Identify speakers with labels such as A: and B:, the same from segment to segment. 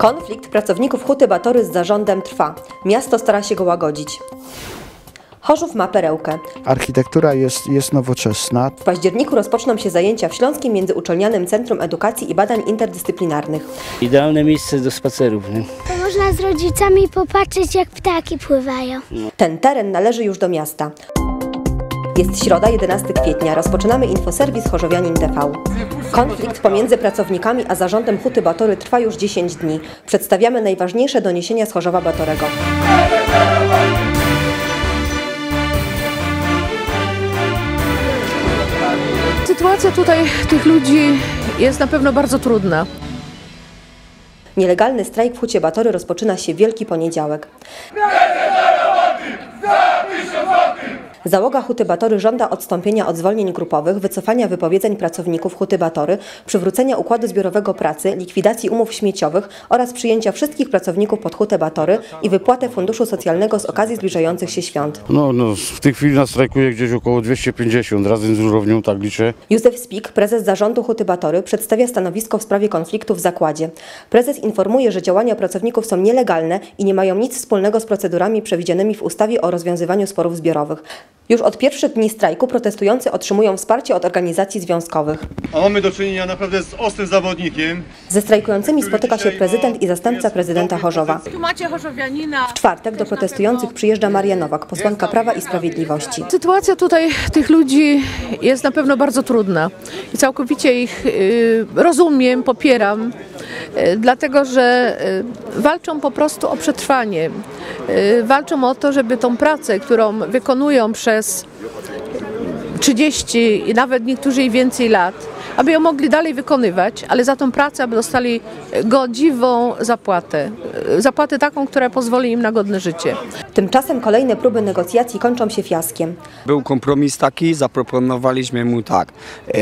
A: Konflikt pracowników Huty Batory z zarządem trwa. Miasto stara się go łagodzić. Chorzów ma perełkę.
B: Architektura jest, jest nowoczesna.
A: W październiku rozpoczną się zajęcia w Śląskim Międzyuczelnianym Centrum Edukacji i Badań Interdyscyplinarnych.
C: Idealne miejsce do spacerów. Nie?
D: To można z rodzicami popatrzeć, jak ptaki pływają.
A: Ten teren należy już do miasta. Jest środa, 11 kwietnia. Rozpoczynamy infoserwis Chorzowianin TV. Konflikt pomiędzy pracownikami a zarządem Huty Batory trwa już 10 dni. Przedstawiamy najważniejsze doniesienia z Chorzowa Batorego.
E: Sytuacja tutaj tych ludzi jest na pewno bardzo trudna.
A: Nielegalny strajk w Hucie Batory rozpoczyna się Wielki Poniedziałek. Załoga Huty Batory żąda odstąpienia od zwolnień grupowych, wycofania wypowiedzeń pracowników Huty Batory, przywrócenia układu zbiorowego pracy, likwidacji umów śmieciowych oraz przyjęcia wszystkich pracowników pod Hutę Batory i wypłatę funduszu socjalnego z okazji zbliżających się świąt.
F: No, no, w tej chwili nas strajkuje gdzieś około 250, razem z żurownią, tak liczę.
A: Józef Spik, prezes zarządu Huty Batory, przedstawia stanowisko w sprawie konfliktu w zakładzie. Prezes informuje, że działania pracowników są nielegalne i nie mają nic wspólnego z procedurami przewidzianymi w ustawie o rozwiązywaniu sporów zbiorowych. Już od pierwszych dni strajku protestujący otrzymują wsparcie od organizacji związkowych.
G: A mamy do czynienia naprawdę z ostrym zawodnikiem.
A: Ze strajkującymi spotyka się prezydent i zastępca prezydenta Chorzowa.
E: Tu macie chorzowianina.
A: W czwartek do protestujących przyjeżdża Maria Nowak, posłanka Prawa i Sprawiedliwości.
E: Sytuacja tutaj tych ludzi jest na pewno bardzo trudna i całkowicie ich y, rozumiem, popieram, y, dlatego że y, walczą po prostu o przetrwanie. Walczą o to, żeby tą pracę, którą wykonują przez 30 i nawet niektórzy i więcej lat, aby ją mogli dalej wykonywać, ale za tą pracę, aby dostali godziwą zapłatę. Y, Zapłatę taką, która pozwoli im na godne życie.
A: Tymczasem kolejne próby negocjacji kończą się fiaskiem.
H: Był kompromis taki, zaproponowaliśmy mu tak, e,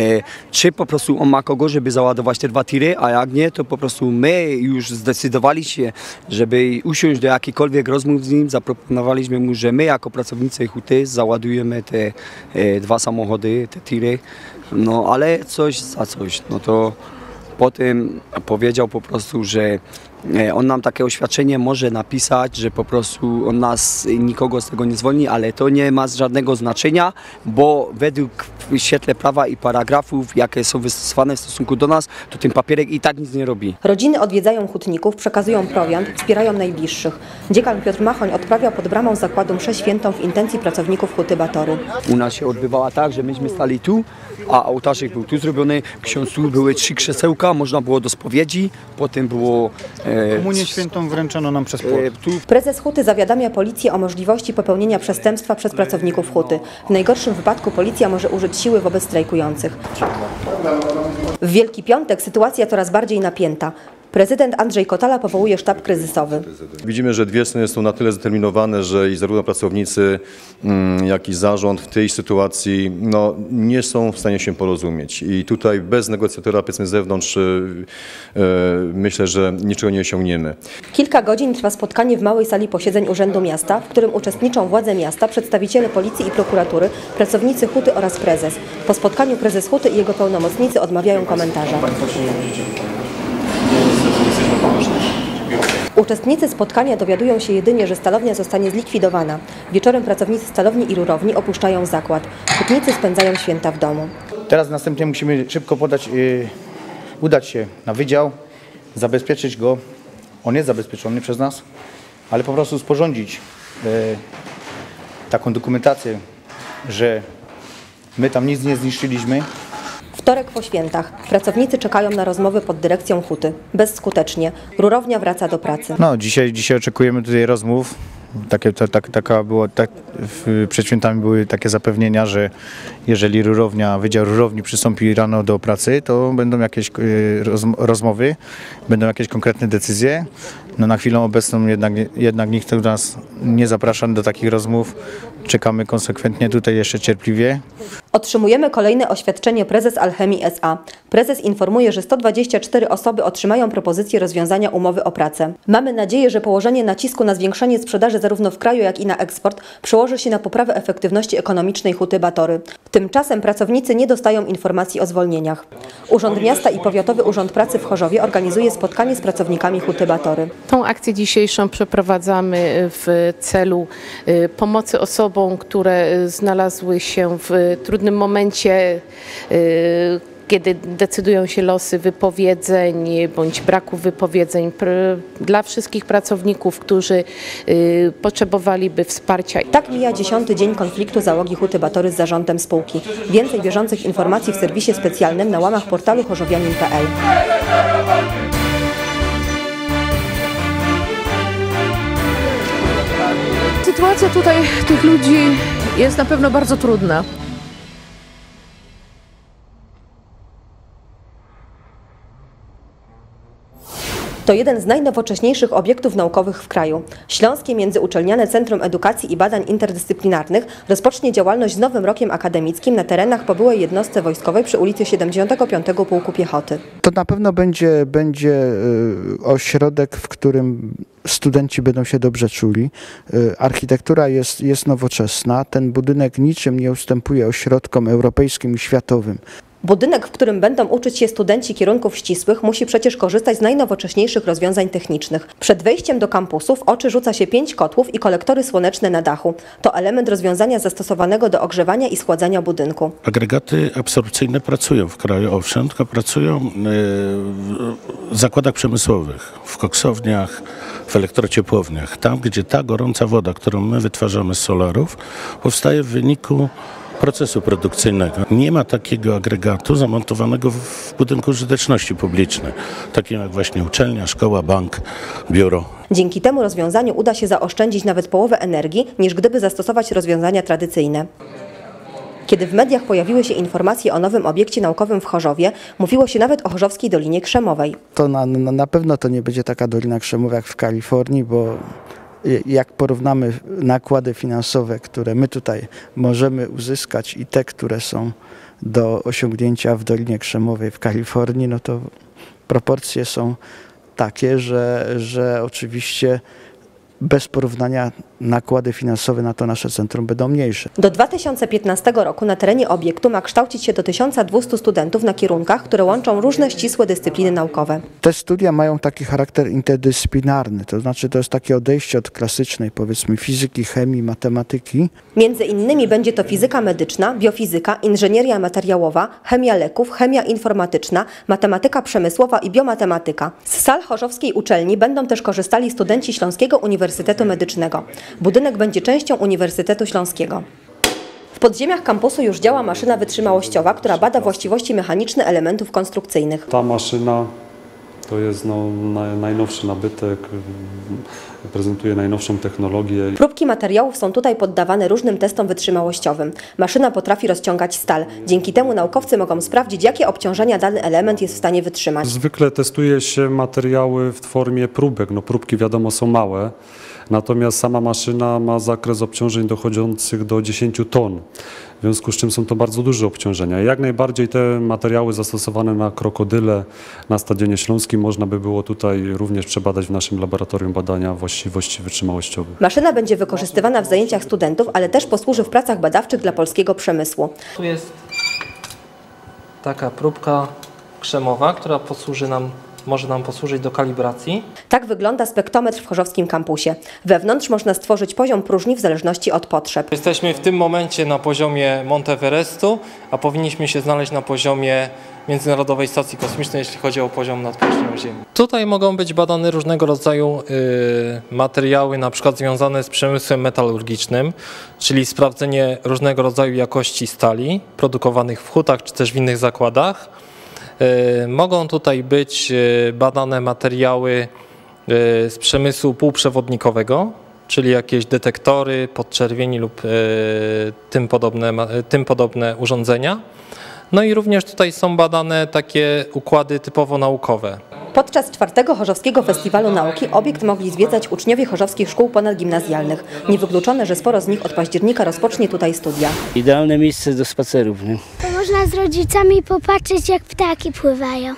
H: czy po prostu on ma kogo, żeby załadować te dwa tiry, a jak nie, to po prostu my już zdecydowali się, żeby usiąść do jakichkolwiek rozmów z nim, zaproponowaliśmy mu, że my jako pracownicy huty załadujemy te e, dwa samochody, te tiry, no ale coś za coś, no to potem powiedział po prostu, że on nam takie oświadczenie może napisać, że po prostu on nas e, nikogo z tego nie zwolni, ale to nie ma żadnego znaczenia, bo według w świetle prawa i paragrafów, jakie są wystosowane w stosunku do nas, to ten papierek i tak nic nie robi.
A: Rodziny odwiedzają hutników, przekazują prowiant, wspierają najbliższych. Dziekan Piotr Machoń odprawia pod bramą zakładu mszę świętą w intencji pracowników Huty Batory.
H: U nas się odbywała tak, że myśmy stali tu, a ołtarzyk był tu zrobiony, ksiądz tu były trzy krzesełka, można było do spowiedzi, potem było e,
B: Komunię świętą wręczono nam przez płot.
H: e,
A: Prezes Huty zawiadamia policję o możliwości popełnienia przestępstwa przez pracowników Huty. W najgorszym wypadku policja może użyć siły wobec strajkujących. W Wielki Piątek sytuacja coraz bardziej napięta. Prezydent Andrzej Kotala powołuje sztab kryzysowy.
G: Widzimy, że dwie strony są na tyle zdeterminowane, że i zarówno pracownicy, mm, jak i zarząd w tej sytuacji no, nie są w stanie się porozumieć. I tutaj bez negocjatora, powiedzmy z zewnątrz, y, y, myślę, że niczego nie osiągniemy.
A: Kilka godzin trwa spotkanie w małej sali posiedzeń Urzędu Miasta, w którym uczestniczą władze miasta, przedstawiciele policji i prokuratury, pracownicy Huty oraz prezes. Po spotkaniu prezes Huty i jego pełnomocnicy odmawiają komentarza. Uczestnicy spotkania dowiadują się jedynie, że stalownia zostanie zlikwidowana. Wieczorem pracownicy stalowni i rurowni opuszczają zakład. Hutnicy spędzają święta w domu.
B: Teraz następnie musimy szybko podać, y, udać się na wydział, zabezpieczyć go. On jest zabezpieczony przez nas, ale po prostu sporządzić y, taką dokumentację, że my tam nic nie zniszczyliśmy,
A: Wtorek po świętach. Pracownicy czekają na rozmowy pod dyrekcją Huty. Bezskutecznie. Rurownia wraca do pracy.
B: No, dzisiaj, dzisiaj oczekujemy tutaj rozmów. Takie, to, tak, taka było, tak, przed świętami były takie zapewnienia, że jeżeli rurownia, Wydział Rurowni przystąpi rano do pracy, to będą jakieś roz, rozmowy, będą jakieś konkretne decyzje. No, na chwilę obecną jednak, jednak nikt do nas nie zaprasza do takich rozmów. Czekamy konsekwentnie tutaj jeszcze cierpliwie.
A: Otrzymujemy kolejne oświadczenie prezes Alchemii SA. Prezes informuje, że 124 osoby otrzymają propozycję rozwiązania umowy o pracę. Mamy nadzieję, że położenie nacisku na zwiększenie sprzedaży zarówno w kraju, jak i na eksport przełoży się na poprawę efektywności ekonomicznej Huty Batory. Tymczasem pracownicy nie dostają informacji o zwolnieniach. Urząd Miasta i Powiatowy Urząd Pracy w Chorzowie organizuje spotkanie z pracownikami Huty Batory.
I: Tą akcję dzisiejszą przeprowadzamy w celu y, pomocy osobom, które y, znalazły się w trudnym momencie, y, kiedy decydują się losy wypowiedzeń bądź braku wypowiedzeń Pr- dla wszystkich pracowników, którzy y, potrzebowaliby wsparcia.
A: Tak mija dziesiąty dzień konfliktu załogi Huty Batory z zarządem spółki. Więcej bieżących informacji w serwisie specjalnym na łamach portalu chorzowianin.pl.
E: Sytuacja tutaj tych ludzi jest na pewno bardzo trudna.
A: To jeden z najnowocześniejszych obiektów naukowych w kraju. Śląskie Międzyuczelniane Centrum Edukacji i Badań Interdyscyplinarnych rozpocznie działalność z nowym rokiem akademickim na terenach po byłej jednostce wojskowej przy ulicy 75 Pułku Piechoty.
B: To na pewno będzie, będzie y, ośrodek, w którym studenci będą się dobrze czuli. Y, Architektura jest, jest nowoczesna. Ten budynek niczym nie ustępuje ośrodkom europejskim i światowym.
A: Budynek, w którym będą uczyć się studenci kierunków ścisłych, musi przecież korzystać z najnowocześniejszych rozwiązań technicznych. Przed wejściem do kampusu w oczy rzuca się pięć kotłów i kolektory słoneczne na dachu. To element rozwiązania zastosowanego do ogrzewania i schładzania budynku.
J: Agregaty absorpcyjne pracują w kraju, owszem, tylko pracują e, w zakładach przemysłowych, w koksowniach, w elektrociepłowniach. Tam, gdzie ta gorąca woda, którą my wytwarzamy z solarów, powstaje w wyniku procesu produkcyjnego. Nie ma takiego agregatu zamontowanego w budynku użyteczności publicznej, takim jak właśnie uczelnia, szkoła, bank, biuro.
A: Dzięki temu rozwiązaniu uda się zaoszczędzić nawet połowę energii, niż gdyby zastosować rozwiązania tradycyjne. Kiedy w mediach pojawiły się informacje o nowym obiekcie naukowym w Chorzowie, mówiło się nawet o Chorzowskiej Dolinie Krzemowej.
B: To na, na, pewno to nie będzie taka Dolina Krzemowa jak w Kalifornii, bo jak porównamy nakłady finansowe, które my tutaj możemy uzyskać i te, które są do osiągnięcia w Dolinie Krzemowej w Kalifornii, no to proporcje są takie, że, że oczywiście bez porównania nakłady finansowe na to nasze centrum będą mniejsze.
A: Do 2015 roku na terenie obiektu ma kształcić się do 1200 studentów na kierunkach, które łączą różne ścisłe dyscypliny naukowe.
B: Te studia mają taki charakter interdyscyplinarny, to znaczy to jest takie odejście od klasycznej powiedzmy fizyki, chemii, matematyki.
A: Między innymi będzie to fizyka medyczna, biofizyka, inżynieria materiałowa, chemia leków, chemia informatyczna, matematyka przemysłowa i biomatematyka. Z sal chorzowskiej uczelni będą też korzystali studenci Śląskiego Uniwersytetu Medycznego. Budynek będzie częścią Uniwersytetu Śląskiego. W podziemiach kampusu już działa maszyna wytrzymałościowa, która bada właściwości mechaniczne elementów konstrukcyjnych.
K: Ta maszyna to jest no, naj, najnowszy nabytek, prezentuje najnowszą technologię.
A: Próbki materiałów są tutaj poddawane różnym testom wytrzymałościowym. Maszyna potrafi rozciągać stal. Dzięki temu naukowcy mogą sprawdzić, jakie obciążenia dany element jest w stanie wytrzymać.
K: Zwykle testuje się materiały w formie próbek. No, próbki wiadomo są małe, natomiast sama maszyna ma zakres obciążeń dochodzących do 10 ton. W związku z czym są to bardzo duże obciążenia. Jak najbardziej te materiały zastosowane na krokodyle na Stadionie Śląskim można by było tutaj również przebadać w naszym laboratorium badania właściwości wytrzymałościowych.
A: Maszyna będzie wykorzystywana w zajęciach studentów, ale też posłuży w pracach badawczych dla polskiego przemysłu.
L: Tu jest taka próbka krzemowa, która posłuży nam, może nam posłużyć do kalibracji.
A: Tak wygląda spektometr w chorzowskim kampusie. Wewnątrz można stworzyć poziom próżni w zależności od potrzeb.
L: Jesteśmy w tym momencie na poziomie Monteverestu, a powinniśmy się znaleźć na poziomie Międzynarodowej Stacji Kosmicznej, jeśli chodzi o poziom nad powierzchnią Ziemi. Tutaj mogą być badane różnego rodzaju y, materiały, na przykład związane z przemysłem metalurgicznym, czyli sprawdzenie różnego rodzaju jakości stali produkowanych w hutach czy też w innych zakładach. Y, Mogą tutaj być y, badane materiały y, z przemysłu półprzewodnikowego, czyli jakieś detektory, podczerwieni lub tym podobne, tym podobne urządzenia. No i również tutaj są badane takie układy typowo naukowe.
A: Podczas czwartego Chorzowskiego Festiwalu Nauki obiekt mogli zwiedzać uczniowie chorzowskich szkół ponadgimnazjalnych. Niewykluczone, że sporo z nich od października rozpocznie tutaj studia.
C: Idealne miejsce do spacerów. Nie?
D: Można z rodzicami popatrzeć, jak ptaki pływają.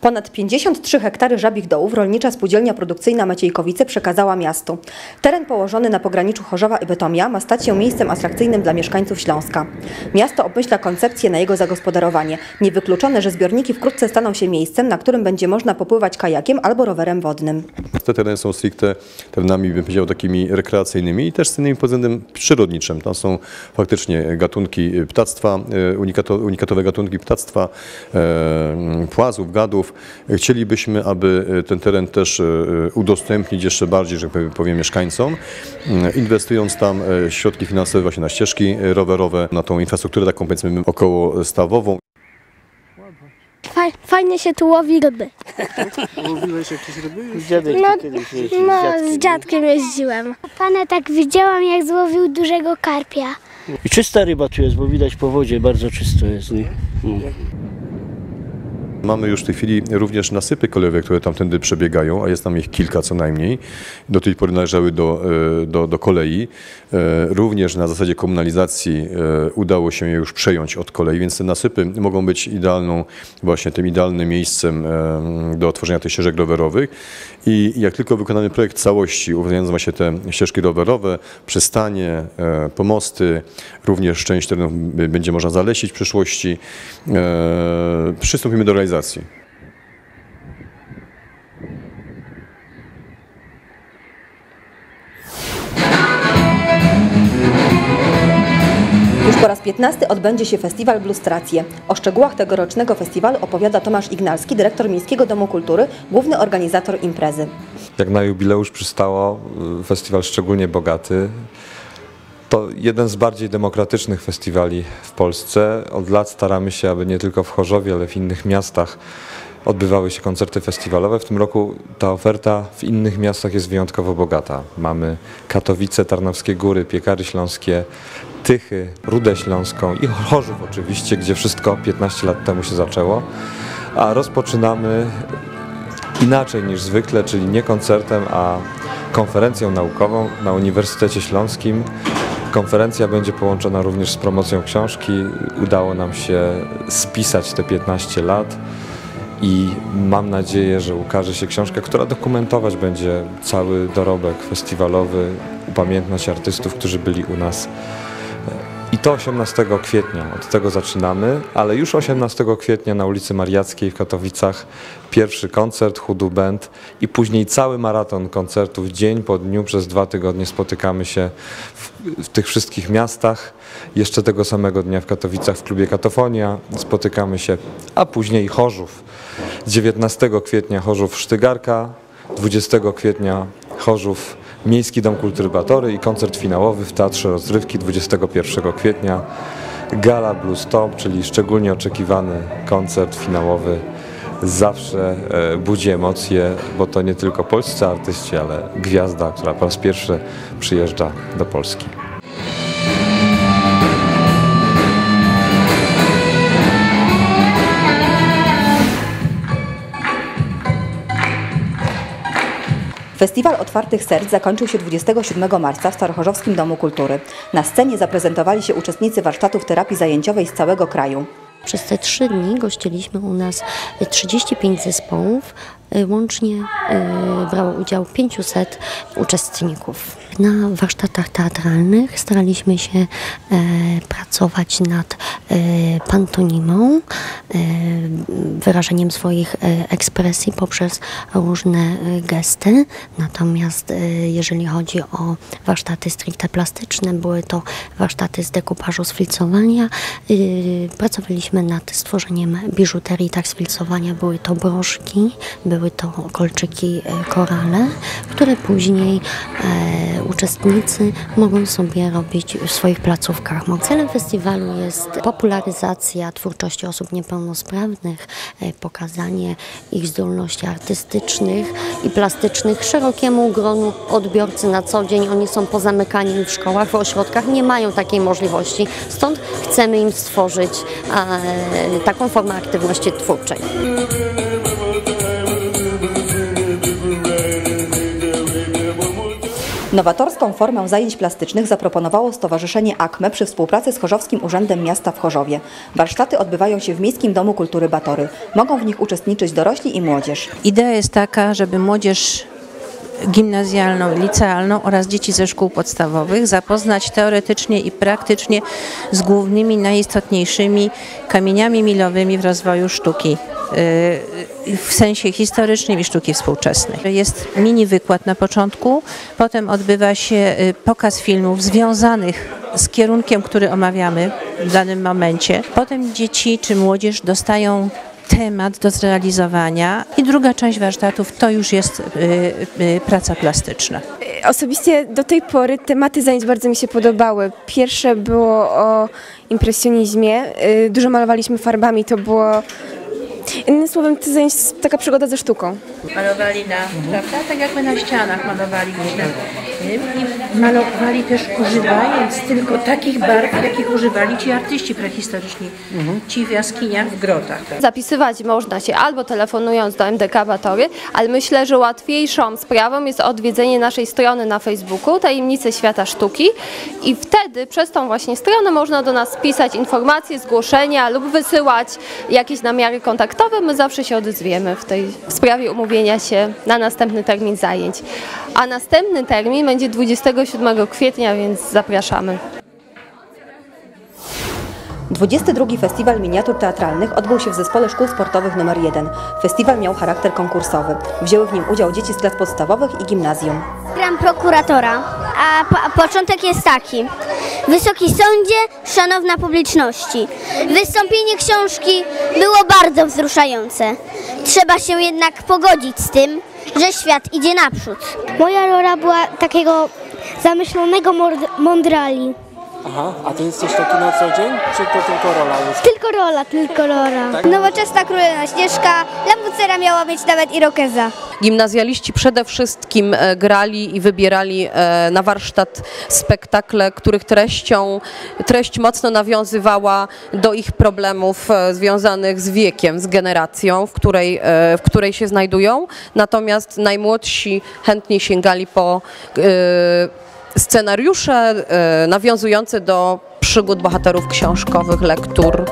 A: Ponad 53 hektary żabich dołów rolnicza spółdzielnia produkcyjna Maciejkowice przekazała miastu. Teren położony na pograniczu Chorzowa i Bytomia ma stać się miejscem atrakcyjnym dla mieszkańców Śląska. Miasto obmyśla koncepcję na jego zagospodarowanie. Niewykluczone, że zbiorniki wkrótce staną się miejscem, na którym będzie można popływać kajakiem albo rowerem wodnym.
G: Te tereny są stricte terenami, bym powiedział, takimi rekreacyjnymi i też cennymi pod względem przyrodniczym. Tam są faktycznie gatunki ptactwa, e, unikato, unikatowe gatunki ptactwa, e, płazów, gadów. Chcielibyśmy, aby ten teren też e, udostępnić jeszcze bardziej, że tak powiem, mieszkańcom, e, inwestując tam e, środki finansowe właśnie na ścieżki rowerowe, na tą infrastrukturę taką powiedzmy około stawową.
D: Fa- Fajnie się tu łowi ryby.
C: Łowiłeś jakieś ryby? Dziadek
D: No,
C: kiedyś jeździł
D: no z dziadkiem jeździłem. Pana tak widziałam, jak złowił dużego karpia.
C: I czysta ryba tu jest, bo widać po wodzie, bardzo czysto jest. Nie? No.
G: Mamy już w tej chwili również nasypy kolejowe, które tamtędy przebiegają, a jest tam ich kilka co najmniej. Do tej pory należały do, e, do, do kolei. E, Również na zasadzie komunalizacji e, udało się je już przejąć od kolei, więc te nasypy mogą być idealną, właśnie tym idealnym miejscem do tworzenia tych ścieżek rowerowych. I jak tylko wykonamy projekt całości, uwzględniając właśnie te ścieżki rowerowe, przystanie, pomosty, również część terenów będzie można zalesić w przyszłości, przystąpimy do realizacji.
A: Już po raz 15 odbędzie się festiwal Blustracje. O szczegółach tegorocznego festiwalu opowiada Tomasz Ignalski, dyrektor Miejskiego Domu Kultury, główny organizator imprezy.
M: Jak na jubileusz przystało, y, festiwal szczególnie bogaty. To jeden z bardziej demokratycznych festiwali w Polsce. Od lat staramy się, aby nie tylko w Chorzowie, ale w innych miastach odbywały się koncerty festiwalowe. W tym roku ta oferta w innych miastach jest wyjątkowo bogata. Mamy Katowice, Tarnowskie Góry, Piekary Śląskie, Tychy, Rudę Śląską i Chorzów oczywiście, gdzie wszystko 15 lat temu się zaczęło. A rozpoczynamy inaczej niż zwykle, czyli nie koncertem, a konferencją naukową na Uniwersytecie Śląskim. Konferencja będzie połączona również z promocją książki. Udało nam się spisać te 15 lat i mam nadzieję, że ukaże się książka, która dokumentować będzie cały dorobek festiwalowy, upamiętnać artystów, którzy byli u nas. To 18 kwietnia, od tego zaczynamy, ale już 18 kwietnia na ulicy Mariackiej w Katowicach pierwszy koncert Hudu Band i później cały maraton koncertów dzień po dniu przez dwa tygodnie spotykamy się w, w tych wszystkich miastach. Jeszcze tego samego dnia w Katowicach w klubie Katofonia spotykamy się, a później Chorzów. 19 kwietnia Chorzów Sztygarka, 20 kwietnia Chorzów Miejski Dom Kultury Batory i koncert finałowy w Teatrze Rozrywki 21 kwietnia. Gala Blues Top, czyli szczególnie oczekiwany koncert finałowy. Zawsze e, budzi emocje, bo to nie tylko polscy artyści, ale gwiazda, która po raz pierwszy przyjeżdża do Polski.
A: Festiwal Otwartych Serc zakończył się 27 marca w Starochorzowskim Domu Kultury. Na scenie zaprezentowali się uczestnicy warsztatów terapii zajęciowej z całego kraju.
N: Przez te trzy dni gościliśmy u nas 35 zespołów, łącznie y, brało udział 500 uczestników. Na warsztatach teatralnych staraliśmy się e, pracować nad e, pantonimą, e, wyrażeniem swoich ekspresji poprzez różne gesty. Natomiast jeżeli chodzi o warsztaty stricte plastyczne, były to warsztaty z dekupażu, z filcowania. Y, Pracowaliśmy nad stworzeniem biżuterii, tak z filcowania były to broszki, były były to kolczyki e, korale, które później e, uczestnicy mogą sobie robić w swoich placówkach. Celem festiwalu jest popularyzacja twórczości osób niepełnosprawnych, e, pokazanie ich zdolności artystycznych i plastycznych szerokiemu gronu odbiorcy na co dzień. Oni są pozamykani w szkołach, w ośrodkach, nie mają takiej możliwości. Stąd chcemy im stworzyć e, taką formę aktywności twórczej.
A: Nowatorską formę zajęć plastycznych zaproponowało Stowarzyszenie AKME przy współpracy z Chorzowskim Urzędem Miasta w Chorzowie. Warsztaty odbywają się w Miejskim Domu Kultury Batory. Mogą w nich uczestniczyć dorośli i młodzież.
O: Idea jest taka, żeby młodzież gimnazjalną, licealną oraz dzieci ze szkół podstawowych zapoznać teoretycznie i praktycznie z głównymi, najistotniejszymi kamieniami milowymi w rozwoju sztuki w sensie historycznym i sztuki współczesnej. Jest mini wykład na początku, potem odbywa się yy, pokaz filmów związanych z kierunkiem, który omawiamy w danym momencie. Potem dzieci czy młodzież dostają temat do zrealizowania i druga część warsztatów to już jest y, y, praca plastyczna.
P: Osobiście do tej pory tematy zajęć bardzo mi się podobały. Pierwsze było o impresjonizmie. Y, Dużo malowaliśmy farbami, to było... Innym słowem, to zajęć taka przygoda ze sztuką.
O: Malowali na, prawda? Tak jak my na ścianach malowaliśmy. I malowali też używając tylko takich barw, jakich używali ci artyści prehistoryczni, ci w jaskiniach, w grotach.
Q: Zapisywać można się albo telefonując do MDK Batory, ale myślę, że łatwiejszą sprawą jest odwiedzenie naszej strony na Facebooku Tajemnice Świata Sztuki i wtedy przez tą właśnie stronę można do nas pisać informacje, zgłoszenia lub wysyłać jakieś namiary kontaktowe. My zawsze się odezwiemy w tej w sprawie umówienia się na następny termin zajęć. A następny termin będzie 27 kwietnia, więc zapraszamy.
A: 22. Festiwal Miniatur Teatralnych odbył się w Zespole Szkół Sportowych nr 1. Festiwal miał charakter konkursowy. Wzięły w nim udział dzieci z klas podstawowych i gimnazjum.
D: Gram prokuratora, a, po, a początek jest taki. Wysoki sądzie, szanowna publiczności. Wystąpienie książki było bardzo wzruszające. Trzeba się jednak pogodzić z tym, że świat idzie naprzód. Moja rola była takiego zamyślonego mądrali.
R: Aha, a to jest coś taki na co dzień, czy to tylko rola jest?
D: Tylko rola, tylko rola.
R: Tak?
D: Nowoczesna królowa Śnieżka, Lamucera miała mieć nawet irokeza.
S: Gimnazjaliści przede wszystkim e, grali i wybierali e, na warsztat spektakle, których treścią, treść mocno nawiązywała do ich problemów e, związanych z wiekiem, z generacją, w której, w której się znajdują. Natomiast najmłodsi chętnie sięgali po scenariusze e, nawiązujące do przygód bohaterów książkowych, lektur